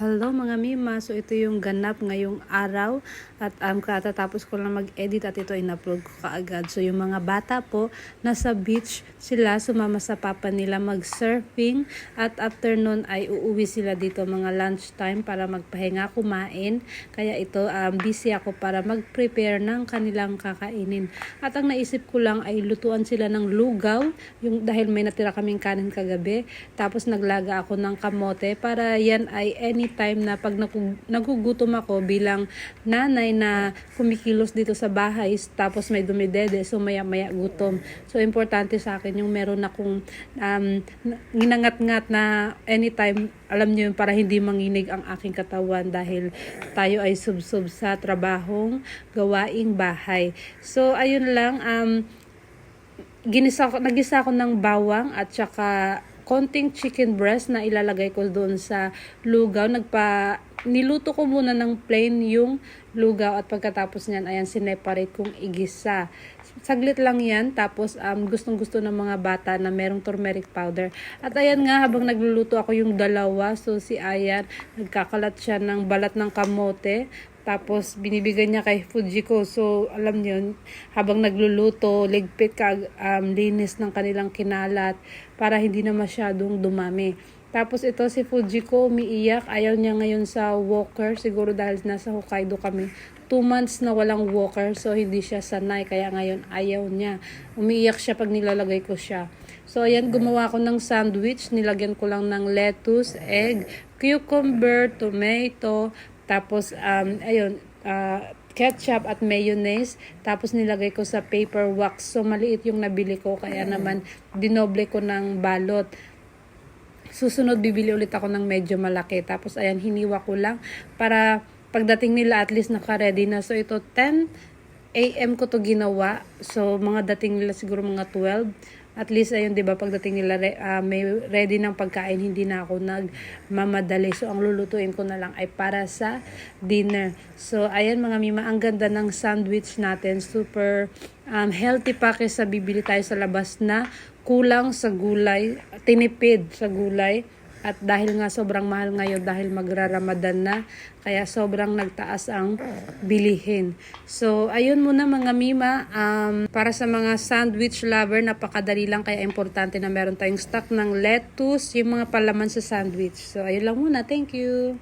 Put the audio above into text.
Hello mga Mima, so ito yung ganap ngayong araw at um, katatapos ko lang mag-edit at ito in-upload ko kaagad. So yung mga bata po, nasa beach sila, sumama sa papa nila mag-surfing at after nun ay uuwi sila dito mga lunchtime para magpahinga, kumain. Kaya ito, um, busy ako para mag-prepare ng kanilang kakainin. At ang naisip ko lang ay lutuan sila ng lugaw, yung, dahil may natira kaming kanin kagabi. Tapos naglaga ako ng kamote para yan ay anytime na pag nagugutom ako bilang nanay na kumikilos dito sa bahay tapos may dumidede so maya maya gutom. So importante sa akin yung meron akong um, ginangat-ngat na anytime alam niyo para hindi manginig ang aking katawan dahil tayo ay subsub sa trabahong gawaing bahay. So ayun lang um ginisa ko, nagisa ko ng bawang at saka konting chicken breast na ilalagay ko doon sa lugaw. Nagpa, niluto ko muna ng plain yung lugaw at pagkatapos niyan, ayan, sineparate kong igisa. Saglit lang yan, tapos um, gustong gusto ng mga bata na merong turmeric powder. At ayan nga, habang nagluluto ako yung dalawa, so si Ayan, nagkakalat siya ng balat ng kamote. Tapos binibigay niya kay Fujiko. So alam niyo, habang nagluluto, ligpit ka um, linis ng kanilang kinalat para hindi na masyadong dumami. Tapos ito si Fujiko umiiyak. Ayaw niya ngayon sa walker. Siguro dahil nasa Hokkaido kami. Two months na walang walker. So hindi siya sanay. Kaya ngayon ayaw niya. Umiiyak siya pag nilalagay ko siya. So ayan, gumawa ko ng sandwich. Nilagyan ko lang ng lettuce, egg, cucumber, tomato, tapos, um, ayun, uh, ketchup at mayonnaise. Tapos nilagay ko sa paper wax. So, maliit yung nabili ko. Kaya naman, dinoble ko ng balot. Susunod, bibili ulit ako ng medyo malaki. Tapos, ayan, hiniwa ko lang para pagdating nila at least naka-ready na. So, ito 10 a.m. ko to ginawa. So, mga dating nila siguro mga 12 at least ayun 'di ba pagdating nila ah, may ready ng pagkain hindi na ako nagmamadali. So ang lulutuin ko na lang ay para sa dinner. So ayan mga mima ang ganda ng sandwich natin. Super um, healthy pa kaysa bibili tayo sa labas na kulang sa gulay tinipid sa gulay at dahil nga sobrang mahal ngayon dahil magraramadan na, kaya sobrang nagtaas ang bilihin. So, ayun muna mga mima. Um, para sa mga sandwich lover, napakadali lang kaya importante na meron tayong stock ng lettuce, yung mga palaman sa sandwich. So, ayun lang muna. Thank you!